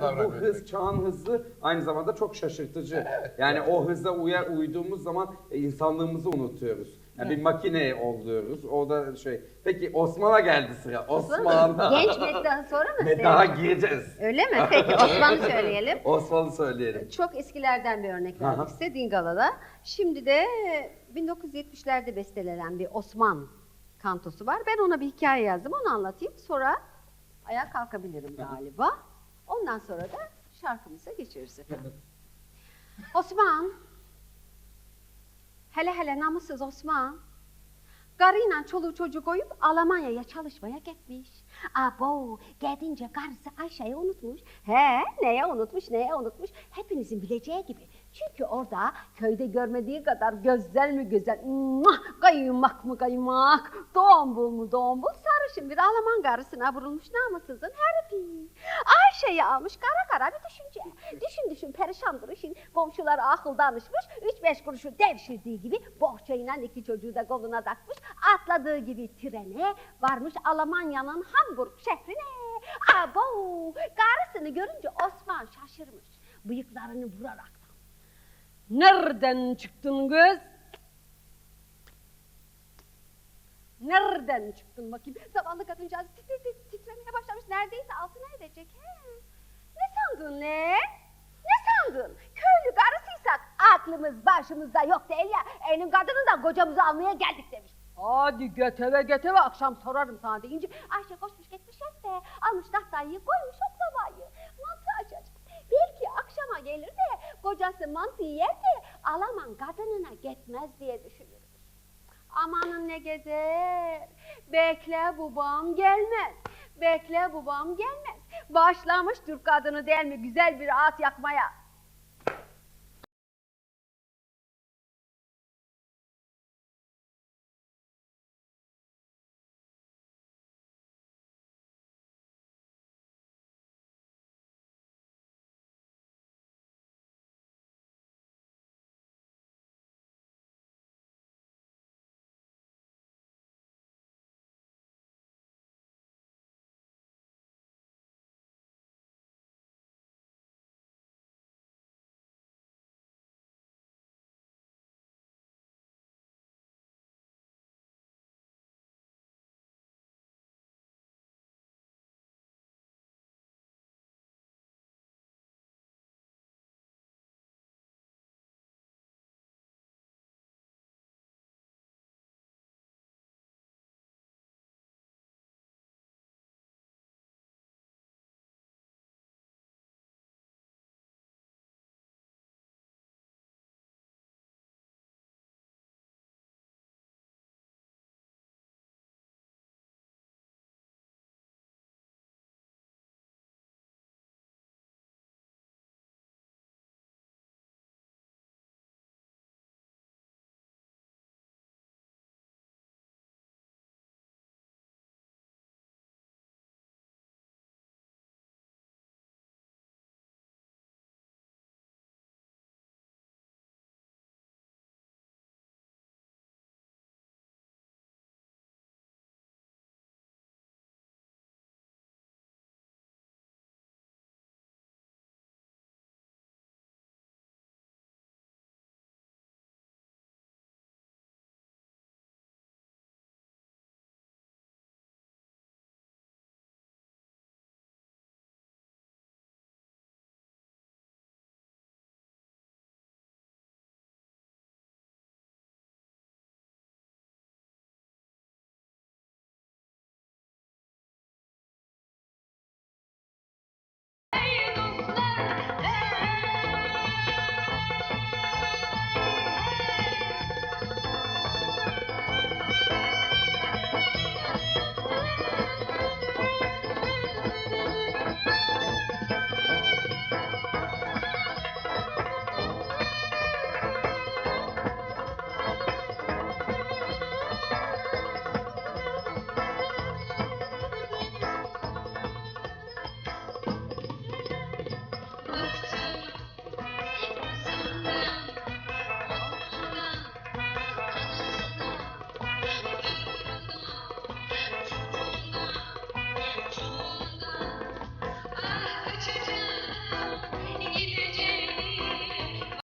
Bu davranıyor. hız, çağın hızı aynı zamanda çok şaşırtıcı. Yani o hıza uyar, uyduğumuz zaman e, insanlığımızı unutuyoruz. Yani bir makine oluyoruz. O da şey. Peki Osman'a geldi sıra. Osman. Genç Mete'den sonra mı? Ve daha gireceğiz. Öyle mi? Peki Osman'ı söyleyelim. Osman'ı söyleyelim. Çok eskilerden bir örnek vermek ise Dingala'da. Şimdi de 1970'lerde bestelenen bir Osman kantosu var. Ben ona bir hikaye yazdım. Onu anlatayım. Sonra ayağa kalkabilirim galiba. Ondan sonra da şarkımıza geçeriz efendim. Osman. Hele hele namussuz Osman. Karıyla çoluğu çocuğu koyup Almanya'ya çalışmaya gitmiş. Abo, gidince karısı Ayşe'yi unutmuş. He, neye unutmuş, neye unutmuş? Hepinizin bileceği gibi. Çünkü orada köyde görmediği kadar güzel mi güzel, muah, kaymak mı kaymak, dombul mu dombul, sarışın bir Alman karısına vurulmuş namussuzun herifi. Ayşe'yi almış kara kara bir düşünce. Düşün düşün perişandır işin. Komşuları akıl danışmış, üç beş kuruşu devşirdiği gibi bohçayla iki çocuğu da koluna takmış. Atladığı gibi trene varmış Almanya'nın Hamburg şehrine. Abo! Karısını görünce Osman şaşırmış. Bıyıklarını vuraraktan. Nereden çıktın kız? Nereden çıktın bakayım? Zavallı kadıncağız titre, titre- titremeye başlamış. Neredeyse altına edecek. He. Ne sandın ne? Ne sandın? Köylü karısıysak aklımız başımızda yok değil ya. Elin kadını da kocamızı almaya geldik demiş. Hadi geteve geteve akşam sorarım sana deyince Ayşe koşmuş gitmiş de almış tahtayı koymuş oklavayı mantı açacak. Belki akşama gelir de kocası mantıyı yer de Alaman kadınına gitmez diye düşünürmüş. Amanın ne gezer. Bekle babam gelmez. Bekle babam gelmez. Başlamış Türk kadını değil mi güzel bir at yakmaya.